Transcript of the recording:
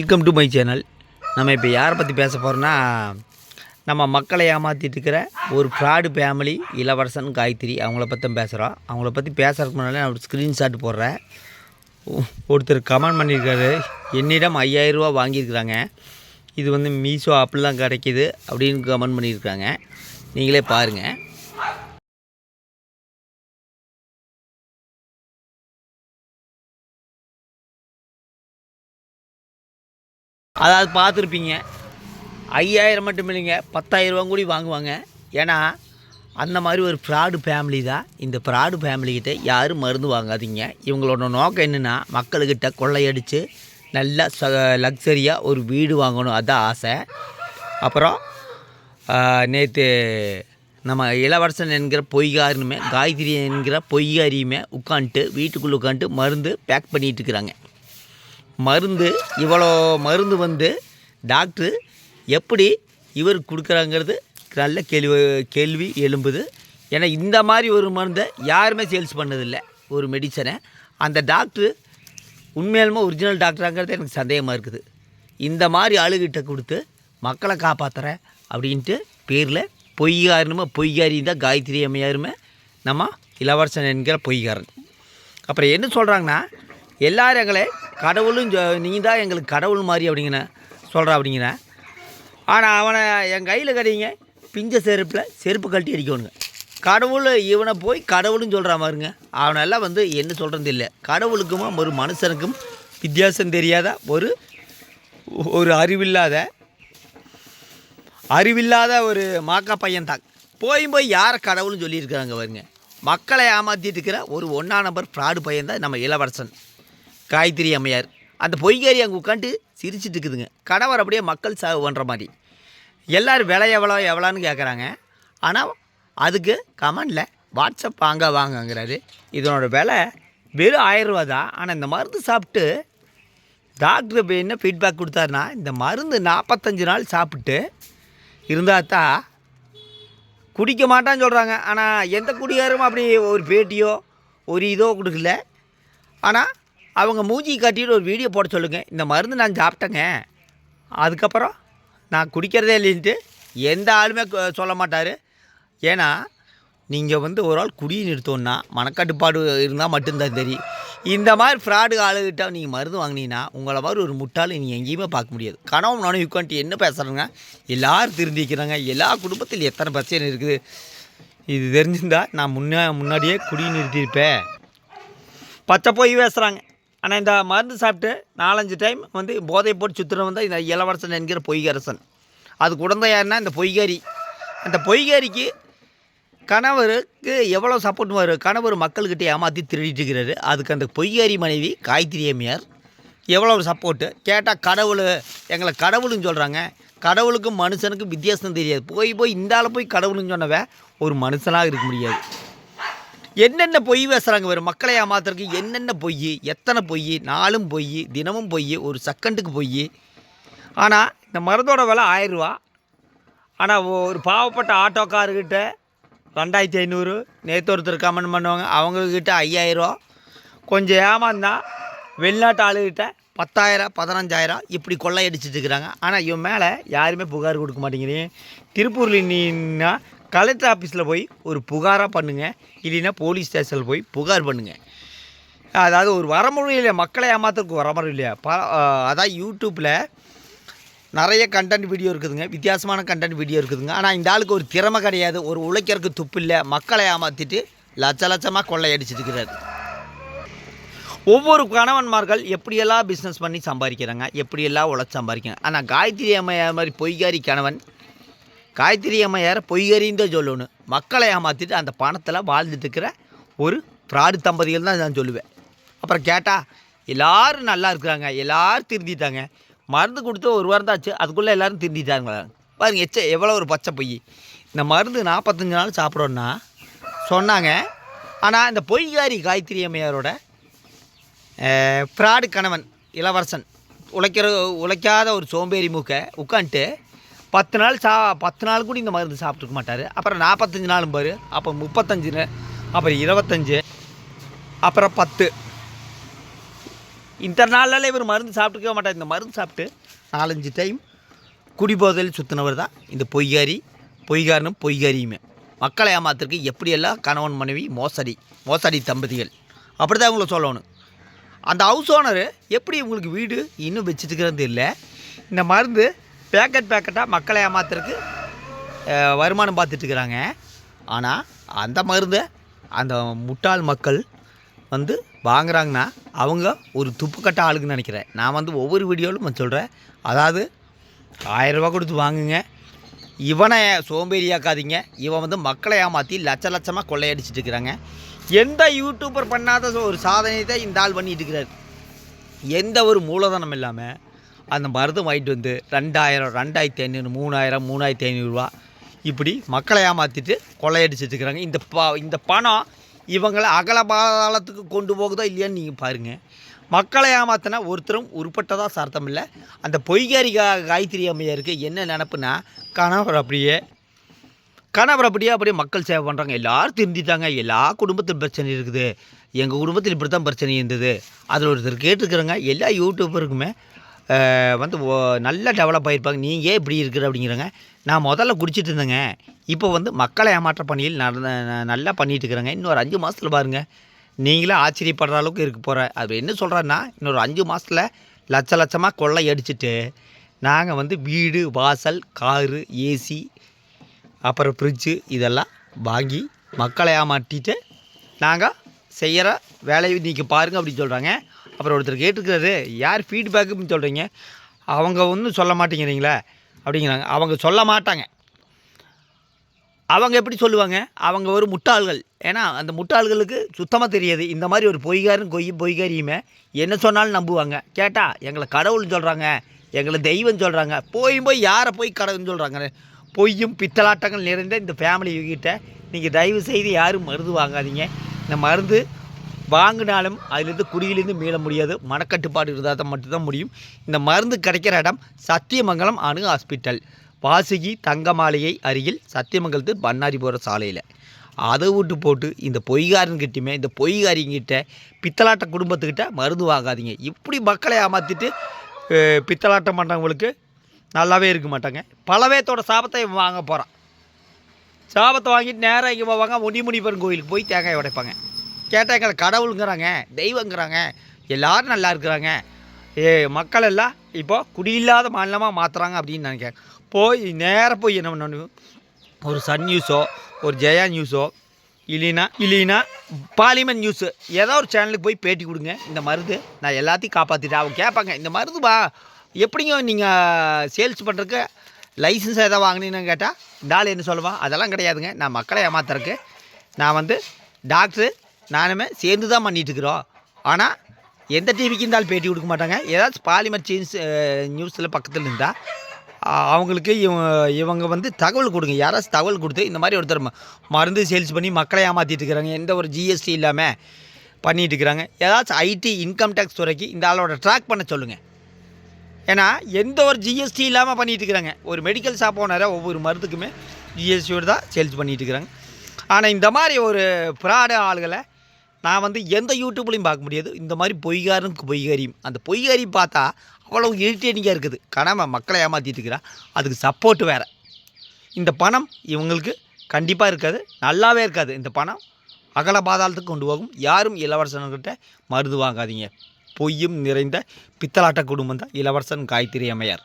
Welcome to my channel நம்ம இப்போ யாரை பற்றி பேச போகிறோன்னா நம்ம மக்களை ஏமாற்றிட்டு இருக்கிற ஒரு ஃப்ராடு ஃபேமிலி இளவரசன் காயத்ரி அவங்கள பற்றி தான் பேசுகிறோம் அவங்கள பற்றி பேசுகிறதுக்கு முன்னாடி நான் ஒரு ஸ்க்ரீன்ஷாட் போடுறேன். ஒருத்தர் கமெண்ட் பண்ணியிருக்காரு. என்னிடம் 5000 ரூபா வாங்கியிருக்கிறாங்க. இது வந்து மீஷோ ஆப்பில் கிடைக்கிது அப்படின்னு கமெண்ட் பண்ணியிருக்காங்க. நீங்களே பாருங்கள் அதாவது பார்த்துருப்பீங்க. ஐயாயிரம் மட்டும் இல்லைங்க பத்தாயிரரூவா கூடி வாங்குவாங்க. ஏன்னா அந்த மாதிரி ஒரு ஃப்ராடு ஃபேமிலி தான். இந்த ஃப்ராடு ஃபேமிலிக்கிட்ட யாரும் மருந்து வாங்காதீங்க. இவங்களோட நோக்கம் என்னென்னா மக்கள்கிட்ட கொள்ளையடித்து நல்லா ச லக்ஸரியாக ஒரு வீடு வாங்கணும். அதுதான் ஆசை. அப்புறம் நேற்று நம்ம இளவரசன் என்கிற பொய்காரனுமே காயத்ரி என்கிற பொய்காரியுமே உட்காந்துட்டு வீட்டுக்குள்ளே உட்காந்துட்டு மருந்து பேக் பண்ணிகிட்டு இருக்கிறாங்க. மருந்து இவ்வளோ மருந்து வந்து டாக்டரு எப்படி இவருக்கு கொடுக்குறாங்கிறது நல்ல கேள்வி கேள்வி எழும்புது. ஏன்னா இந்த மாதிரி ஒரு மருந்தை யாருமே சேல்ஸ் பண்ணதில்லை. ஒரு மெடிசனை அந்த டாக்டரு உண்மையாலுமே ஒரிஜினல் டாக்டராங்கிறது எனக்கு சந்தேகமாக இருக்குது. இந்த மாதிரி ஆளுகிட்ட கொடுத்து மக்களை காப்பாற்றுறேன் அப்படின்ட்டு பேரில் பொய்காரனுமே பொய்காரி தான் காயத்ரி அம்மையாருமே நம்ம இளவரசன் என்கிற பொய்காரன். அப்புறம் என்ன சொல்கிறாங்கன்னா எல்லாரும் எங்களை கடவுளும் நீ தான் எங்களுக்கு கடவுள் மாதிரி அப்படிங்கிற சொல்கிற அப்படிங்கிற. ஆனால் அவனை என் கையில் கிடைங்க பிஞ்ச செருப்பில் செருப்பு கழட்டி அடிக்கணுங்க. கடவுள் இவனை போய் கடவுள்னு சொல்கிற மாதிரிங்க அவனெல்லாம் வந்து என்ன சொல்கிறது இல்லை கடவுளுக்கும் ஒரு மனுஷனுக்கும் வித்தியாசம் தெரியாத ஒரு ஒரு அறிவில்லாத அறிவில்லாத ஒரு மாக்கா பையன் தான் போய் போய் யாரை கடவுள்னு சொல்லியிருக்கிறாங்க பாருங்க. மக்களை ஏமாற்றிட்டு இருக்கிற ஒரு ஒன்றா நம்பர் ஃப்ராடு பையன் தான் நம்ம இளவரசன். காயத்ரி அம்மையார். அந்த பொய்காரி அங்கே உட்காந்து சிரிச்சிட்டு இருக்குதுங்க. கணவர் அப்படியே மக்கள் சாவு பண்ணுற மாதிரி. எல்லோரும் விலை எவ்வளோ எவ்வளோன்னு கேட்குறாங்க ஆனால் அதுக்கு கமெண்டில் வாட்ஸ்அப் வாங்க வாங்கங்கிறாரு. இதனோட விலை வெறும் ஆயிரரூவா தான். ஆனால் இந்த மருந்து சாப்பிட்டு டாக்டர் இப்போ என்ன ஃபீட்பேக் கொடுத்தாருன்னா இந்த மருந்து நாற்பத்தஞ்சு நாள் சாப்பிட்டு இருந்தால் தான் குடிக்க மாட்டான்னு சொல்கிறாங்க ஆனால் எந்த குடிகாரும் அப்படி ஒரு பேட்டியோ ஒரு இதோ கொடுக்கல. ஆனால் அவங்க மூஞ்சி காட்டிட்டு ஒரு வீடியோ போட சொல்லுங்கள் இந்த மருந்து நான் சாப்பிட்டேங்க. அதுக்கப்புறம் நான் குடிக்கிறதே இல்லைன்ட்டு எந்த ஆளுமே சொல்ல மாட்டார். ஏன்னா நீங்கள் வந்து ஒரு ஆள் குடியை நிறுத்தோன்னா மனக்கட்டுப்பாடு இருந்தால் மட்டும்தான் தெரியும் இந்த மாதிரி ஃப்ராடு ஆளுகிட்ட நீங்கள் மருந்து வாங்கினீங்கன்னா உங்களை மாதிரி ஒரு முட்டாள் நீங்கள் எங்கேயுமே பார்க்க முடியாது. கனவு நானும் உட்காந்துட்டு என்ன பேசுகிறேங்க எல்லோரும் திருந்திக்கிறாங்க எல்லா குடும்பத்தில் எத்தனை பிரச்சனை இருக்குது? இது தெரிஞ்சிருந்தா நான் முன்னே முன்னாடியே குடியை நிறுத்தியிருப்பேன். பச்சை போய் பேசுகிறாங்க ஆனால் இந்த மருந்து சாப்பிட்டு நாலஞ்சு டைம் வந்து போதை போட்டு சுற்றுறவன் தான் இந்த இளவரசன் என்கிற பொய்கரசன். அது குழந்தை யாருன்னா இந்த பொய்காரி அந்த பொய்காரிக்கு கணவருக்கு எவ்வளோ சப்போர்ட் வரும் கணவர் மக்கள்கிட்ட ஏமாற்றி திருடிட்டு இருக்கிறாரு. அதுக்கு அந்த பொய்காரி மனைவி காயத்ரி அம்மையார் எவ்வளோ சப்போர்ட்டு கேட்டால் கடவுள் எங்களை கடவுளுன்னு சொல்கிறாங்க கடவுளுக்கும் மனுஷனுக்கும் வித்தியாசம் தெரியாது. போய் போய் இந்த ஆளை போய் கடவுளுன்னு சொன்னவ ஒரு மனுஷனாக இருக்க முடியாது. என்னென்ன பொய் பேசுகிறாங்க வேறு மக்களை ஏமாத்துறதுக்கு என்னென்ன பொய்? எத்தனை பொய்? நாளும் பொய் தினமும் பொய் ஒரு செகண்டுக்கு பொய். ஆனால் இந்த மருந்தோட விலை ஆயிரரூவா ஆனால் ஒரு பாவப்பட்ட ஆட்டோக்காரர்கிட்ட ரெண்டாயிரத்தி ஐநூறு. நேற்று ஒருத்தர் கமெண்ட் பண்ணுவாங்க. அவங்கக்கிட்ட ஐயாயிரம் கொஞ்சம் ஏமாந்தா வெளிநாட்டு ஆளுகிட்ட பத்தாயிரம் பதினஞ்சாயிரம் இப்படி கொள்ளையடிச்சிட்டு இருக்கிறாங்க. ஆனால் இவன் மேலே யாருமே புகார் கொடுக்க மாட்டேங்கிறீங்க. திருப்பூரில் நீன்னா கலெக்டர் ஆஃபீஸில் போய் ஒரு புகாராக பண்ணுங்கள் இல்லைன்னா போலீஸ் ஸ்டேஷனில் போய் புகார் பண்ணுங்கள் அதாவது ஒரு வரமுறை இல்லையா? மக்களை ஏமாத்துறதுக்கு வரமுறை இல்லையா? ப அதான் யூடியூப்பில் நிறைய கண்டென்ட் வீடியோ இருக்குதுங்க. வித்தியாசமான கண்டென்ட் வீடியோ இருக்குதுங்க. ஆனால் இந்த ஆளுக்கு ஒரு திறமை கிடையாது. ஒரு உழைக்கிறதுக்கு துப்பு இல்லை. மக்களை ஏமாற்றிட்டு லட்ச லட்சமாக கொள்ளையடிச்சிட்டு இருக்கிறாரு ஒவ்வொரு கணவன்மார்கள் எப்படியெல்லாம் பிஸ்னஸ் பண்ணி சம்பாதிக்கிறாங்க? எப்படியெல்லாம் உழைச்சி சம்பாதிக்கிறாங்க? ஆனால் காயத்ரி அம்மையார் மாதிரி பொய்காரி கணவன் காயத்ரி அம்மையார் பொய்காரின்னு தான் சொல்லணும். மக்களை ஏமாற்றிட்டு அந்த பணத்தில் வாழ்ந்துட்டு இருக்கிற ஒரு ஃப்ராடு தம்பதிகள் தான் நான் சொல்லுவேன். அப்புறம் கேட்டால் எல்லாரும் நல்லா இருக்கிறாங்க எல்லோரும் திருந்திட்டாங்க. மருந்து கொடுத்து ஒரு வாரம் தான் ஆச்சு அதுக்குள்ளே எல்லாரும் திருந்திட்டாங்களா? பாருங்க எச்ச எவ்வளோ ஒரு பச்சை பொய். இந்த மருந்து நாற்பத்தஞ்சு நாள் சாப்பிட்றோன்னா சொன்னாங்க. ஆனால் இந்த பொய்காரி காயத்ரி அம்மையாரோட ஃப்ராடு கணவன் இளவரசன் உழைக்கிற உழைக்காத ஒரு சோம்பேறி மூக்கை உட்காந்துட்டு பத்து நாள் சா பத்து நாள் கூட இந்த மருந்து சாப்பிட்ருக்க மாட்டார். அப்புறம் நாற்பத்தஞ்சு நாளும் பாரு. அப்போ முப்பத்தஞ்சு அப்புறம் இருபத்தஞ்சு அப்புறம் பத்து. இந்த நாளில் இவர் மருந்து சாப்பிட்டுக்கவே மாட்டார். இந்த மருந்து சாப்பிட்டு நாலஞ்சு டைம் குடிபோதையில் சுற்றினவர் தான் இந்த பொய்காரி. பொய்காரனும் பொய்காரியுமே. மக்களை ஏமாத்திருக்கு எப்படியெல்லாம் கணவன் மனைவி மோசடி மோசடி தம்பதிகள்? அப்படி தான் இவங்களை சொல்லணும். அந்த ஹவுஸ் ஓனர் எப்படி உங்களுக்கு வீடு இன்னும் வச்சுட்டுக்கிறது இல்லை இந்த மருந்து பேக்கெட் பேக்கெட்டாக மக்களை ஏமாத்துறதுக்கு வருமானம் பார்த்துட்டு இருக்கிறாங்க. ஆனால் அந்த மருந்தை அந்த முட்டாள் மக்கள் வந்து வாங்குறாங்கன்னா அவங்க ஒரு துப்புக்கட்ட ஆளுக்குன்னு நினைக்கிறேன். நான் வந்து ஒவ்வொரு வீடியோவிலும் நான் சொல்கிறேன் அதாவது ஆயிரரூபா கொடுத்து வாங்குங்க. இவனை சோம்பேறியாக்காதீங்க இவன் வந்து மக்களை ஏமாற்றி லட்ச லட்சமாக கொள்ளையடிச்சிட்டு இருக்கிறாங்க. எந்த யூடியூபர் பண்ணாத ஒரு சாதனையை தான் இந்த ஆள் பண்ணிட்டு இருக்கிறார். எந்த ஒரு மூலதனம் இல்லாமல் அந்த மருந்து வாங்கிட்டு வந்து ரெண்டாயிரம் ரெண்டாயிரத்தி ஐநூறு மூணாயிரம் மூணாயிரத்தி ஐநூறுரூவா இப்படி மக்களை ஏமாற்றிட்டு கொள்ளையடிச்சிட்டு இருக்கிறாங்க இந்த ப இந்த பணம் இவங்களை அகல பாதாளத்துக்கு கொண்டு போகுதோ இல்லையான்னு நீங்கள் பாருங்கள் மக்களை ஏமாத்தினா ஒருத்தரும் உருப்பட்டதாக சார்த்தம் இல்லை அந்த பொய்காரி கா காயத்ரி அம்மையாருக்கு என்ன நினப்புனா கணவர் அப்படியே கணவர் அப்படியே அப்படியே மக்கள் சேவை பண்ணுறாங்க எல்லோரும் திருந்திட்டாங்க. எல்லா குடும்பத்தில் பிரச்சனை இருக்குது. எங்கள் குடும்பத்தில் இப்படி தான் பிரச்சனை இருந்தது. அதில் ஒருத்தர் கேட்டுருக்குறாங்க. எல்லா யூடியூபருக்குமே வந்து ஓ- நல்லா டெவலப் ஆகிருப்பாங்க நீங்கள் ஏன் இப்படி இருக்கிற அப்படிங்கிறாங்க. நான் முதல்ல குடிச்சிட்டு இருந்தேங்க. இப்போ வந்து மக்களை ஏமாற்ற பணியில் நடந்த நல்லா பண்ணிகிட்டு இருக்கிறேங்க. இன்னொரு அஞ்சு மாதத்தில் பாருங்கள் நீங்களே ஆச்சரியப்படுற அளவுக்கு இருக்க போகிற அது என்ன சொல்கிறேன்னா இன்னொரு அஞ்சு மாதத்தில் லட்ச லட்சமாக கொள்ளை அடிச்சுட்டு நாங்கள் வந்து வீடு வாசல் காரு ஏசி அப்புறம் ஃப்ரிட்ஜு இதெல்லாம் வாங்கி மக்களை ஏமாற்றிட்டு நாங்கள் செய்கிற வேலையை நீங்கள் பாருங்கள் அப்படின்னு சொல்கிறாங்க அப்புறம் ஒருத்தர் கேட்டிருக்கிறாரு யார் ஃபீட்பேக்குன்னு சொல்கிறீங்க அவங்க ஒன்றும் சொல்ல மாட்டேங்கிறீங்களே? அப்படிங்கிறாங்க. அவங்க சொல்ல மாட்டாங்க. அவங்க எப்படி சொல்லுவாங்க? அவங்க ஒரு முட்டாள்கள். ஏன்னா அந்த முட்டாள்களுக்கு சுத்தமாக தெரியாது. இந்த மாதிரி ஒரு பொய்காரன் கொய் பொய்காரியுமே என்ன சொன்னாலும் நம்புவாங்க. கேட்டால் எங்களை கடவுள்னு சொல்கிறாங்க எங்களை தெய்வம் சொல்கிறாங்க போய் போய் யாரை போய் கடவுள்னு சொல்கிறாங்க பொய்யும் பித்தலாட்டங்கள் நிறைந்த இந்த ஃபேமிலி கிட்ட நீங்கள் தயவு செய்து யாரும் மருந்து வாங்காதீங்க. இந்த மருந்து வாங்கினாலும் அதுலேருந்து குடியிலேருந்து மீள முடியாது. மனக்கட்டுப்பாடு இருந்தால் தான் மட்டும்தான் முடியும். இந்த மருந்து கிடைக்கிற இடம் சத்தியமங்கலம் அணு ஹாஸ்பிட்டல். வாசுகி தங்கமாலையை அருகில் சத்தியமங்கலத்து பண்ணாரி போகிற சாலையில். அதை விட்டு போட்டு இந்த பொய்காரன்கிட்டையுமே இந்த பொய்காரிங்கிட்ட பித்தலாட்ட குடும்பத்துக்கிட்ட மருந்து வாங்காதீங்க. இப்படி மக்களை ஏமாற்றிட்டு பித்தலாட்டம் பண்ணுறவங்களுக்கு நல்லாவே இருக்க மாட்டாங்க. பலவேத்தோட சாபத்தை வாங்க போகிறான் சாபத்தை வாங்கிட்டு நேராக இங்கே போவாங்க. முனிமுனிப்பன் கோயிலுக்கு போய் தேங்காய் உடைப்பாங்க. கேட்டால் எங்களை கடவுளுங்கிறாங்க தெய்வங்கிறாங்க எல்லோரும் நல்லா இருக்கிறாங்க. ஏ மக்கள் எல்லாம் இப்போ குடியில்லாத மாநிலமாக மாற்றுறாங்க அப்படின்னு நினைக்கிறேன் போய் நேராக போய் என்ன பண்ணணும்? ஒரு சன் நியூஸோ ஒரு ஜெயா நியூஸோ இல்லைனா இல்லைனா பாலிமன் நியூஸு ஏதோ ஒரு சேனலுக்கு போய் பேட்டி கொடுங்க. இந்த மருந்து நான் எல்லாத்தையும் காப்பாற்றிட்டேன் அவங்க கேட்பாங்க இந்த மருந்து எப்படிங்க நீங்கள் சேல்ஸ் பண்ணுறக்கு லைசன்ஸ் எதாவது வாங்கினீங்கன்னு கேட்டால் இந்த ஆள் என்ன சொல்லுவான்? அதெல்லாம் கிடையாதுங்க. நான் மக்களை ஏமாத்துறக்கு நான் வந்து டாக்டரு நானுமே சேர்ந்து தான் பண்ணிகிட்ருக்குறோம் ஆனால் எந்த டிவிக்கு இருந்தாலும் பேட்டி கொடுக்க மாட்டாங்க. ஏதாச்சும் பாலிமர் சேஞ்ச் நியூஸில் பக்கத்தில் இருந்தால் அவங்களுக்கு இவங்க இவங்க வந்து தகவல் கொடுங்க. யாராச்சும் தகவல் கொடுத்து இந்த மாதிரி ஒருத்தர் மருந்து சேல்ஸ் பண்ணி மக்களை ஏமாற்றிட்டு இருக்கிறாங்க. எந்த ஒரு ஜிஎஸ்டி இல்லாமல் பண்ணிட்டு இருக்கிறாங்க. ஏதாச்சும் ஐடி இன்கம் டேக்ஸ் துறைக்கு இந்த ஆளோட ட்ராக் பண்ண சொல்லுங்கள் ஏன்னா எந்த ஒரு ஜிஎஸ்டி இல்லாமல் பண்ணிட்டு இருக்கிறாங்க. ஒரு மெடிக்கல் ஷாப் ஓனரை ஒவ்வொரு மருந்துக்குமே ஜிஎஸ்டியோடு தான் சேல்ஸ் பண்ணிட்டு இருக்கிறாங்க. ஆனால் இந்த மாதிரி ஒரு ஃப்ராடு ஆளுகளை நான் வந்து எந்த யூடியூப்லையும் பார்க்க முடியாது. இந்த மாதிரி பொய்காரும் பொய்காரியும் அந்த பொய்காரி பார்த்தா அவ்வளோ இரிட்டேட்டிங்காக இருக்குது. கணவன் மக்களை ஏமாற்றிட்டு இருக்கிறா அதுக்கு சப்போர்ட் வேறு. இந்த பணம் இவங்களுக்கு கண்டிப்பாக இருக்காது. நல்லாவே இருக்காது. இந்த பணம் அகல பாதாளத்துக்கு கொண்டு போகும். யாரும் இளவரசன்கிட்ட மருந்து வாங்காதீங்க. பொய்யும் நிறைந்த பித்தலாட்ட குடும்பம் தான் இளவரசன் காய்த்திரி அம்மையார்.